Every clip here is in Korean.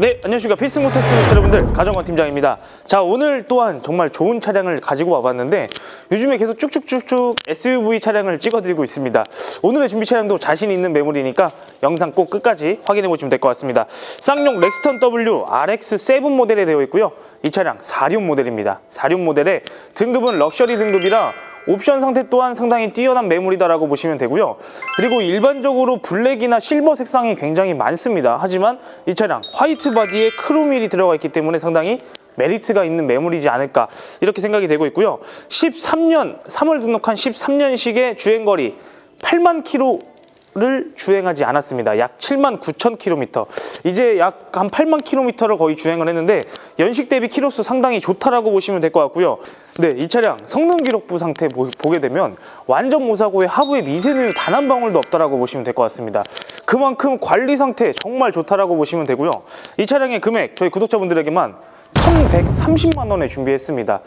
네, 안녕하십니까. 필승모터스 여러분들, 가정관 팀장입니다. 자, 오늘 또한 정말 좋은 차량을 가지고 와봤는데, 요즘에 계속 쭉쭉쭉쭉 SUV 차량을 찍어드리고 있습니다. 오늘의 준비 차량도 자신 있는 매물이니까 영상 꼭 끝까지 확인해 보시면 될 것 같습니다. 쌍용 렉스턴 W RX7 모델에 되어 있고요. 이 차량 4륜 모델입니다. 4륜 모델의 등급은 럭셔리 등급이라 옵션 상태 또한 상당히 뛰어난 매물이다라고 보시면 되고요. 그리고 일반적으로 블랙이나 실버 색상이 굉장히 많습니다. 하지만 이 차량 화이트 바디에 크롬 휠이 들어가 있기 때문에 상당히 메리트가 있는 매물이지 않을까 이렇게 생각이 되고 있고요. 13년 3월 등록한 13년식의 주행거리 8만 킬로 를 주행하지 않았습니다. 약 7만 9천 킬로미터. 이제 약 한 8만 킬로미터를 거의 주행을 했는데 연식 대비 키로수 상당히 좋다라고 보시면 될 것 같고요. 네, 이 차량 성능 기록부 상태 보, 보게 되면 완전 무사고에 하부에 미세누유 단 한 방울도 없다라고 보시면 될 것 같습니다. 그만큼 관리 상태 정말 좋다라고 보시면 되고요. 이 차량의 금액 저희 구독자분들에게만 1,130만 원에 준비했습니다.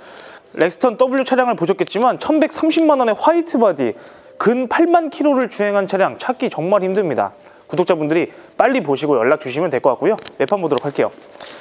렉스턴 W 차량을 보셨겠지만 1,130만 원의 화이트 바디 근 8만 킬로를 주행한 차량 찾기 정말 힘듭니다. 구독자분들이 빨리 보시고 연락 주시면 될 것 같고요. 외판 보도록 할게요.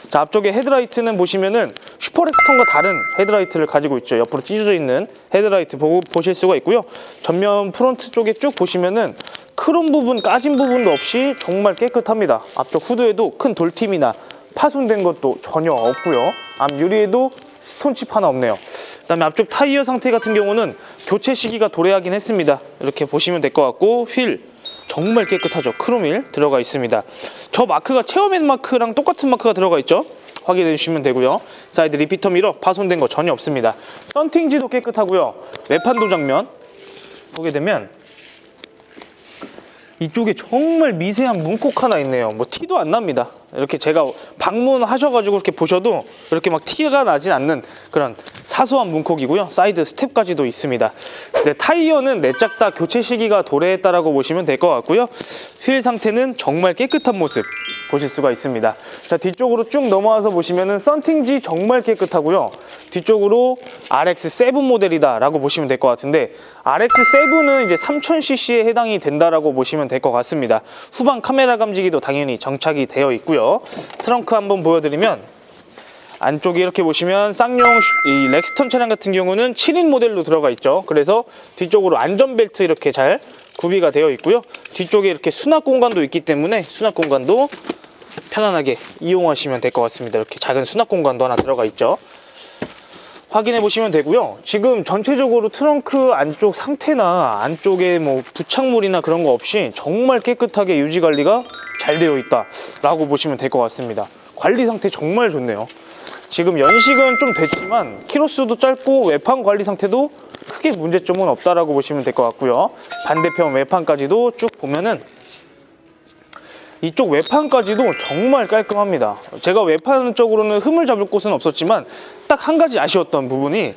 자, 앞쪽에 헤드라이트는 보시면은 슈퍼렉스턴과 다른 헤드라이트를 가지고 있죠. 옆으로 찢어져 있는 헤드라이트 보고 보실 수가 있고요. 전면 프론트 쪽에 쭉 보시면은 크롬 부분, 까진 부분도 없이 정말 깨끗합니다. 앞쪽 후드에도 큰 돌팀이나 파손된 것도 전혀 없고요. 앞 유리에도 스톤칩 하나 없네요. 그 다음에 앞쪽 타이어 상태 같은 경우는 교체 시기가 도래하긴 했습니다. 이렇게 보시면 될 것 같고 휠 정말 깨끗하죠. 크롬 휠 들어가 있습니다. 저 마크가 체어맨 마크랑 똑같은 마크가 들어가 있죠. 확인해 주시면 되고요. 사이드 리피터 미러 파손된 거 전혀 없습니다. 썬팅지도 깨끗하고요. 외판 도 장면 보게 되면 이쪽에 정말 미세한 문콕 하나 있네요. 뭐 티도 안 납니다. 이렇게 제가 방문하셔가지고 이렇게 보셔도 이렇게 막 티가 나진 않는 그런 사소한 문콕이고요. 사이드 스텝까지도 있습니다. 네, 타이어는 내짝 다 교체 시기가 도래했다라고 보시면 될 것 같고요. 휠 상태는 정말 깨끗한 모습 보실 수가 있습니다. 자 뒤쪽으로 쭉 넘어와서 보시면은 썬팅지 정말 깨끗하고요. 뒤쪽으로 RX7 모델이다라고 보시면 될 것 같은데 RX7은 이제 3000cc에 해당이 된다라고 보시면 될 것 같습니다. 후방 카메라 감지기도 당연히 정착이 되어 있고요. 트렁크 한번 보여드리면 안쪽에 이렇게 보시면 쌍용 슈- 이 렉스턴 차량 같은 경우는 7인 모델로 들어가 있죠. 그래서 뒤쪽으로 안전벨트 이렇게 잘 구비가 되어 있고요. 뒤쪽에 이렇게 수납 공간도 있기 때문에 수납 공간도 편안하게 이용하시면 될 것 같습니다. 이렇게 작은 수납 공간도 하나 들어가 있죠. 확인해 보시면 되고요. 지금 전체적으로 트렁크 안쪽 상태나 안쪽에 뭐 부착물이나 그런 거 없이 정말 깨끗하게 유지 관리가 잘 되어 있다 라고 보시면 될 것 같습니다. 관리 상태 정말 좋네요. 지금 연식은 좀 됐지만 키로수도 짧고 외판 관리 상태도 크게 문제점은 없다라고 보시면 될 것 같고요. 반대편 외판까지도 쭉 보면은 이쪽 외판까지도 정말 깔끔합니다. 제가 외판 쪽으로는 흠을 잡을 곳은 없었지만 딱 한 가지 아쉬웠던 부분이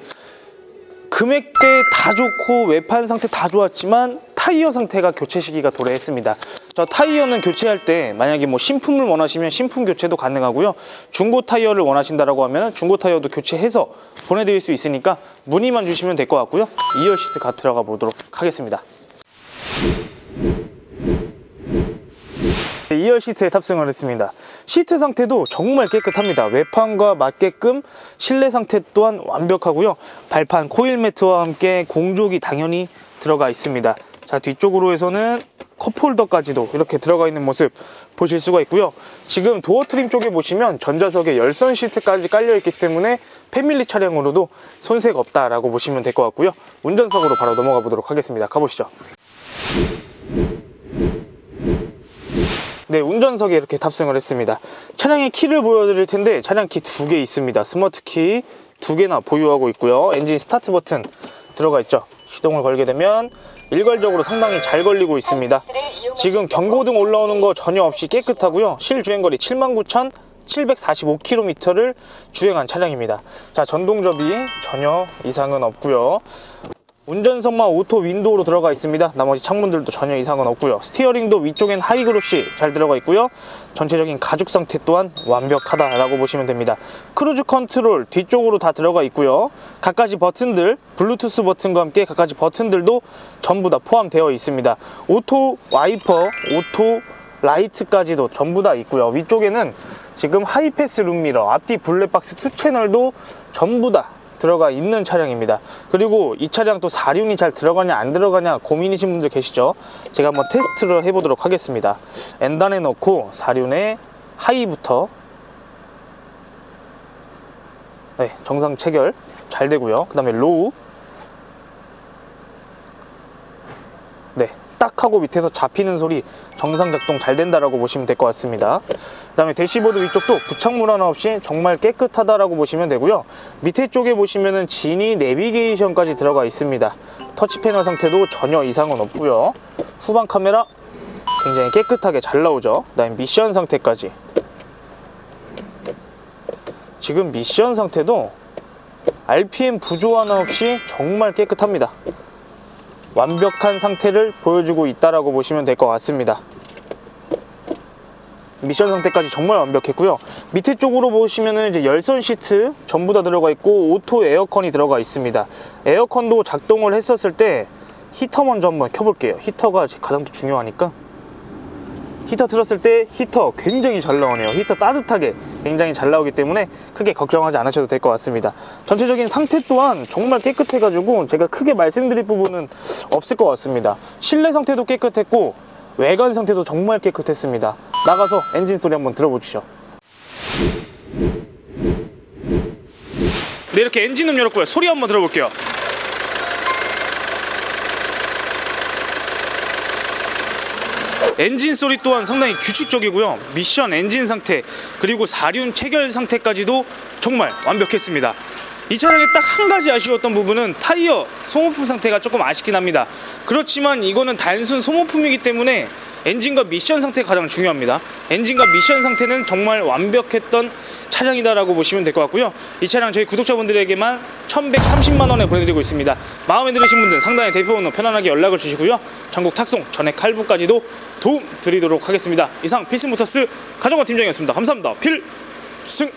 금액대 다 좋고 외판 상태 다 좋았지만 타이어 상태가 교체 시기가 도래했습니다. 저 타이어는 교체할 때 만약에 뭐 신품을 원하시면 신품 교체도 가능하고요. 중고 타이어를 원하신다라고 하면 중고 타이어도 교체해서 보내드릴 수 있으니까 문의만 주시면 될 것 같고요. 2열 시트 가 들어가 보도록 하겠습니다. 2열 시트에 탑승을 했습니다. 시트 상태도 정말 깨끗합니다. 외판과 맞게끔 실내 상태 또한 완벽하고요. 발판 코일 매트와 함께 공족이 당연히 들어가 있습니다. 자 뒤쪽으로 해서는 컵홀더까지도 이렇게 들어가 있는 모습 보실 수가 있고요. 지금 도어 트림 쪽에 보시면 전자석에 열선 시트까지 깔려 있기 때문에 패밀리 차량으로도 손색 없다라고 보시면 될 것 같고요. 운전석으로 바로 넘어가 보도록 하겠습니다. 가보시죠. 네, 운전석에 이렇게 탑승을 했습니다. 차량의 키를 보여드릴 텐데 차량 키 두 개 있습니다. 스마트 키 두 개나 보유하고 있고요. 엔진 스타트 버튼 들어가 있죠. 시동을 걸게 되면 일괄적으로 상당히 잘 걸리고 있습니다. 지금 경고등 올라오는 거 전혀 없이 깨끗하고요. 실주행거리 79,745km를 주행한 차량입니다. 자, 전동 접이 전혀 이상은 없고요. 운전석만 오토 윈도우로 들어가 있습니다. 나머지 창문들도 전혀 이상은 없고요. 스티어링도 위쪽엔 하이그로시 잘 들어가 있고요. 전체적인 가죽 상태 또한 완벽하다라고 보시면 됩니다. 크루즈 컨트롤 뒤쪽으로 다 들어가 있고요. 갖가지 버튼들, 블루투스 버튼과 함께 갖가지 버튼들도 전부 다 포함되어 있습니다. 오토 와이퍼, 오토 라이트까지도 전부 다 있고요. 위쪽에는 지금 하이패스 룸미러, 앞뒤 블랙박스 투 채널도 전부 다 들어가 있는 차량입니다. 그리고 이 차량 또 사륜이 잘 들어가냐 안 들어가냐 고민이신 분들 계시죠? 제가 한번 테스트를 해보도록 하겠습니다. 엔단에 넣고 사륜의 하이부터 네, 정상 체결 잘 되고요. 그 다음에 로우 네, 딱 하고 밑에서 잡히는 소리 정상 작동 잘 된다라고 보시면 될 것 같습니다. 그 다음에 대시보드 위쪽도 부착물 하나 없이 정말 깨끗하다라고 보시면 되고요. 밑에 쪽에 보시면은 지니 내비게이션까지 들어가 있습니다. 터치 패널 상태도 전혀 이상은 없고요. 후방 카메라 굉장히 깨끗하게 잘 나오죠. 그 다음에 미션 상태까지 지금 미션 상태도 RPM 부조 하나 없이 정말 깨끗합니다. 완벽한 상태를 보여주고 있다라고 보시면 될 것 같습니다. 미션 상태까지 정말 완벽했고요. 밑에 쪽으로 보시면은 이제 열선 시트 전부 다 들어가 있고 오토 에어컨이 들어가 있습니다. 에어컨도 작동을 했었을 때 히터 먼저 한번 켜볼게요. 히터가 가장 또 중요하니까. 히터 틀었을 때 히터 굉장히 잘 나오네요. 히터 따뜻하게 굉장히 잘 나오기 때문에 크게 걱정하지 않으셔도 될 것 같습니다. 전체적인 상태 또한 정말 깨끗해 가지고 제가 크게 말씀드릴 부분은 없을 것 같습니다. 실내 상태도 깨끗했고 외관 상태도 정말 깨끗했습니다. 나가서 엔진 소리 한번 들어보시죠. 네, 이렇게 엔진음 열었고요. 소리 한번 들어볼게요. 엔진 소리 또한 상당히 규칙적이고요. 미션 엔진 상태 그리고 사륜 체결 상태까지도 정말 완벽했습니다. 이 차량에 딱 한 가지 아쉬웠던 부분은 타이어 소모품 상태가 조금 아쉽긴 합니다. 그렇지만 이거는 단순 소모품이기 때문에 엔진과 미션 상태가 가장 중요합니다. 엔진과 미션 상태는 정말 완벽했던 차량이다라고 보시면 될 것 같고요. 이 차량 저희 구독자분들에게만 1,130만 원에 보내드리고 있습니다. 마음에 들으신 분들 상단에 대표번호 편안하게 연락을 주시고요. 전국 탁송 전액 할부까지도 도움 드리도록 하겠습니다. 이상 필승모터스 가정과 팀장이었습니다. 감사합니다. 필승!